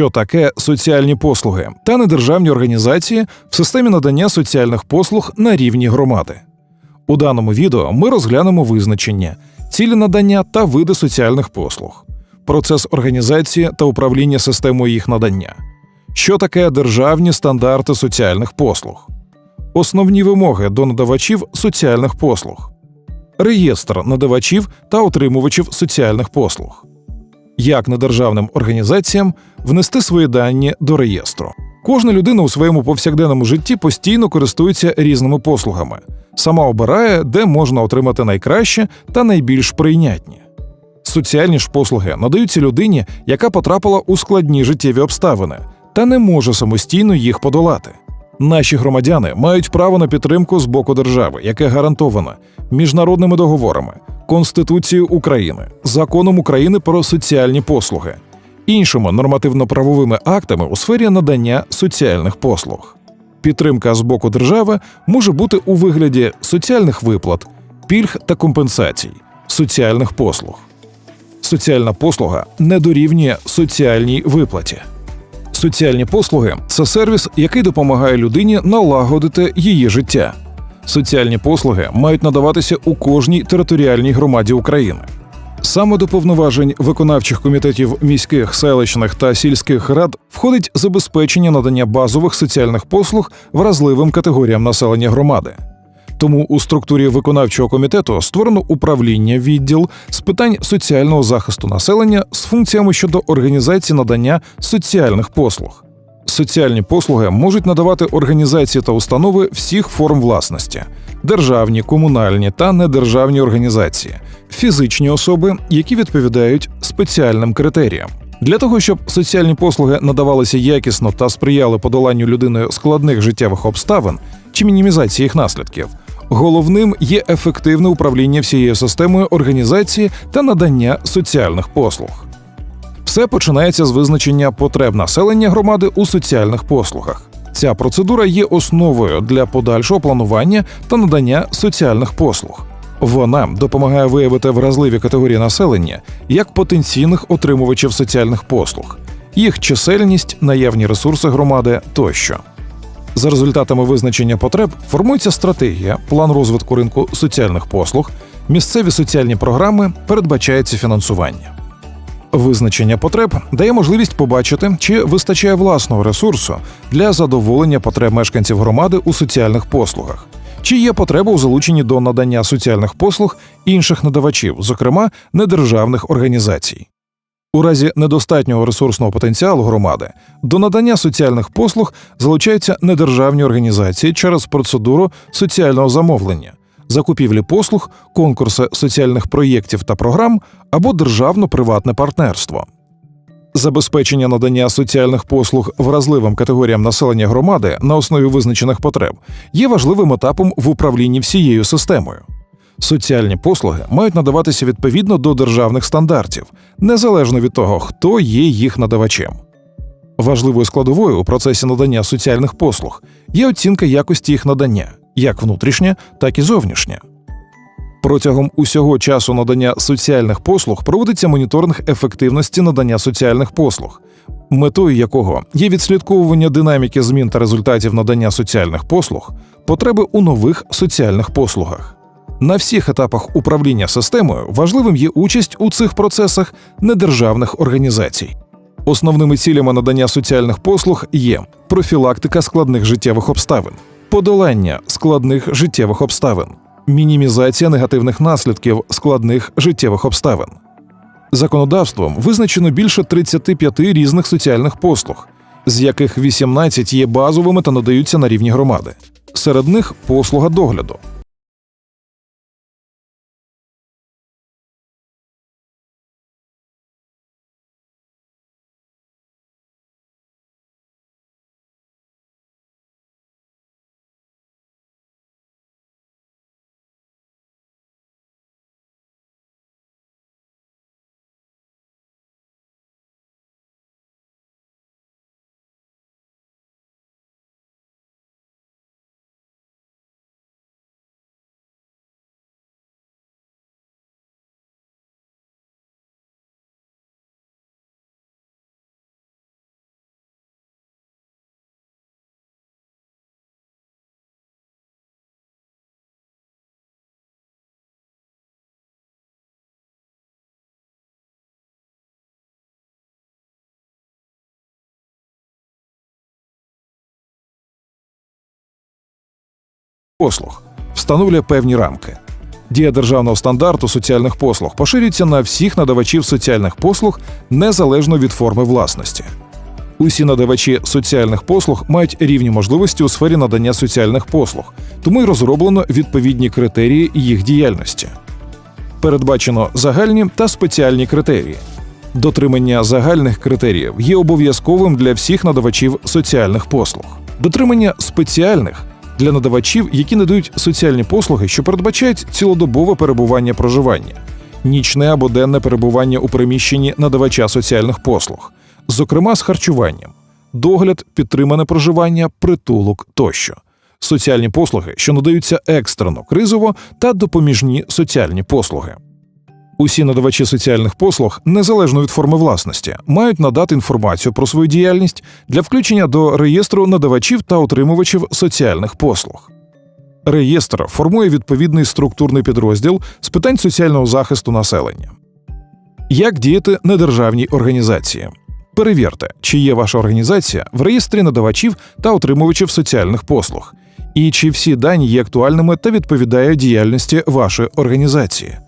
що таке соціальні послуги та недержавні організації в системі надання соціальних послуг на рівні громади. У даному відео ми розглянемо визначення, цілі надання та види соціальних послуг, процес організації та управління системою їх надання, що таке державні стандарти соціальних послуг, основні вимоги до надавачів соціальних послуг, реєстр надавачів та отримувачів соціальних послуг, як недержавним організаціям внести свої дані до реєстру. Кожна людина у своєму повсякденному житті постійно користується різними послугами, сама обирає, де можна отримати найкраще та найбільш прийнятні. Соціальні ж послуги надаються людині, яка потрапила у складні життєві обставини та не може самостійно їх подолати. Наші громадяни мають право на підтримку з боку держави, яке гарантовано міжнародними договорами, Конституцією України, законом України про соціальні послуги, іншими нормативно-правовими актами у сфері надання соціальних послуг. Підтримка з боку держави може бути у вигляді соціальних виплат, пільг та компенсацій, соціальних послуг. Соціальна послуга не дорівнює соціальній виплаті. Соціальні послуги це сервіс, який допомагає людині налагодити її життя. Соціальні послуги мають надаватися у кожній територіальній громаді України. Саме до повноважень виконавчих комітетів міських, селищних та сільських рад входить забезпечення надання базових соціальних послуг вразливим категоріям населення громади. Тому у структурі виконавчого комітету створено управління відділ з питань соціального захисту населення з функціями щодо організації надання соціальних послуг. Соціальні послуги можуть надавати організації та установи всіх форм власності: державні, комунальні та недержавні організації, фізичні особи, які відповідають спеціальним критеріям. Для того щоб соціальні послуги надавалися якісно та сприяли подоланню людиною складних життєвих обставин чи мінімізації їх наслідків, головним є ефективне управління всією системою організації та надання соціальних послуг. Все починається з визначення потреб населення громади у соціальних послугах. Ця процедура є основою для подальшого планування та надання соціальних послуг. Вона допомагає виявити вразливі категорії населення як потенційних отримувачів соціальних послуг, їх чисельність, наявні ресурси громади тощо. За результатами визначення потреб формується стратегія, план розвитку ринку соціальних послуг, місцеві соціальні програми, передбачається фінансування. Визначення потреб дає можливість побачити, чи вистачає власного ресурсу для задоволення потреб мешканців громади у соціальних послугах, чи є потреба у залученні до надання соціальних послуг інших надавачів, зокрема недержавних організацій. У разі недостатнього ресурсного потенціалу громади до надання соціальних послуг залучаються недержавні організації через процедуру соціального замовлення, закупівлі послуг, конкурси соціальних проєктів та програм або державно-приватне партнерство. Забезпечення надання соціальних послуг вразливим категоріям населення громади на основі визначених потреб є важливим етапом в управлінні всією системою. Соціальні послуги мають надаватися відповідно до державних стандартів, незалежно від того, хто є їх надавачем. Важливою складовою у процесі надання соціальних послуг є оцінка якості їх надання, як внутрішня, так і зовнішня. Протягом усього часу надання соціальних послуг проводиться моніторинг ефективності надання соціальних послуг, метою якого є відслідковування динаміки змін та результатів надання соціальних послуг, потреби у нових соціальних послугах. На всіх етапах управління системою важливим є участь у цих процесах недержавних організацій. Основними цілями надання соціальних послуг є профілактика складних життєвих обставин, подолання складних життєвих обставин, мінімізація негативних наслідків складних життєвих обставин. Законодавством визначено більше 35 різних соціальних послуг, з яких 18 є базовими та надаються на рівні громади. Серед них послуга догляду, послуг, встановлює певні рамки. Дія державного стандарту соціальних послуг поширюється на всіх надавачів соціальних послуг незалежно від форми власності. Усі надавачі соціальних послуг мають рівні можливості у сфері надання соціальних послуг, тому й розроблено відповідні критерії їх діяльності. Передбачено загальні та спеціальні критерії. Дотримання загальних критеріїв є обов'язковим для всіх надавачів соціальних послуг. Дотримання спеціальних для надавачів, які надають соціальні послуги, що передбачають цілодобове перебування проживання, нічне або денне перебування у приміщенні надавача соціальних послуг, зокрема з харчуванням, догляд, підтримане проживання, притулок тощо, соціальні послуги, що надаються екстрено, кризово та допоміжні соціальні послуги. Усі надавачі соціальних послуг, незалежно від форми власності, мають надати інформацію про свою діяльність для включення до реєстру надавачів та отримувачів соціальних послуг. Реєстр формує відповідний структурний підрозділ з питань соціального захисту населення. Як діяти недержавній організації? Перевірте, чи є ваша організація в реєстрі надавачів та отримувачів соціальних послуг, і чи всі дані є актуальними та відповідає діяльності вашої організації.